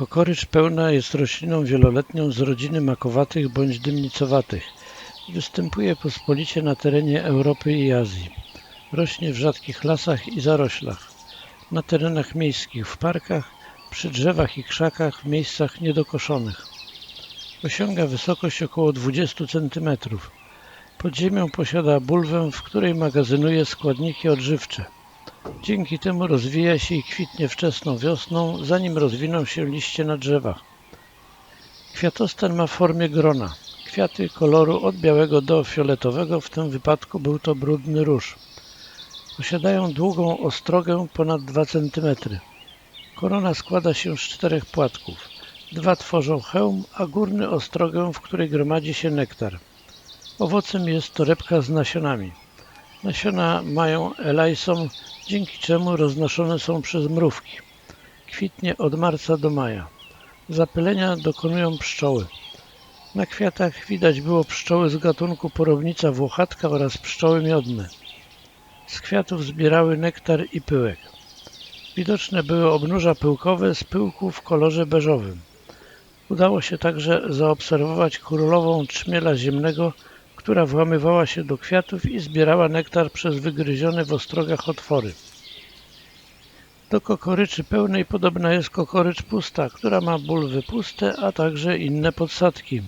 Kokorycz pełna jest rośliną wieloletnią z rodziny makowatych bądź dymnicowatych. Występuje pospolicie na terenie Europy i Azji. Rośnie w rzadkich lasach i zaroślach, na terenach miejskich, w parkach, przy drzewach i krzakach w miejscach niedokoszonych. Osiąga wysokość około 20 cm. Pod ziemią posiada bulwę, w której magazynuje składniki odżywcze. Dzięki temu rozwija się i kwitnie wczesną wiosną, zanim rozwiną się liście na drzewach. Kwiatostan ma formę grona. Kwiaty koloru od białego do fioletowego, w tym wypadku był to brudny róż. Posiadają długą ostrogę ponad 2 cm. Korona składa się z czterech płatków. Dwa tworzą hełm, a górny ostrogę, w której gromadzi się nektar. Owocem jest torebka z nasionami. Nasiona mają elajsom, dzięki czemu roznoszone są przez mrówki. Kwitnie od marca do maja. Zapylenia dokonują pszczoły. Na kwiatach widać było pszczoły z gatunku porownica włochatka oraz pszczoły miodne. Z kwiatów zbierały nektar i pyłek. Widoczne były obnóża pyłkowe z pyłku w kolorze beżowym. Udało się także zaobserwować królową trzmiela ziemnego, która włamywała się do kwiatów i zbierała nektar przez wygryzione w ostrogach otwory. Do kokoryczy pełnej podobna jest kokorycz pusta, która ma bulwy puste, a także inne podsadki.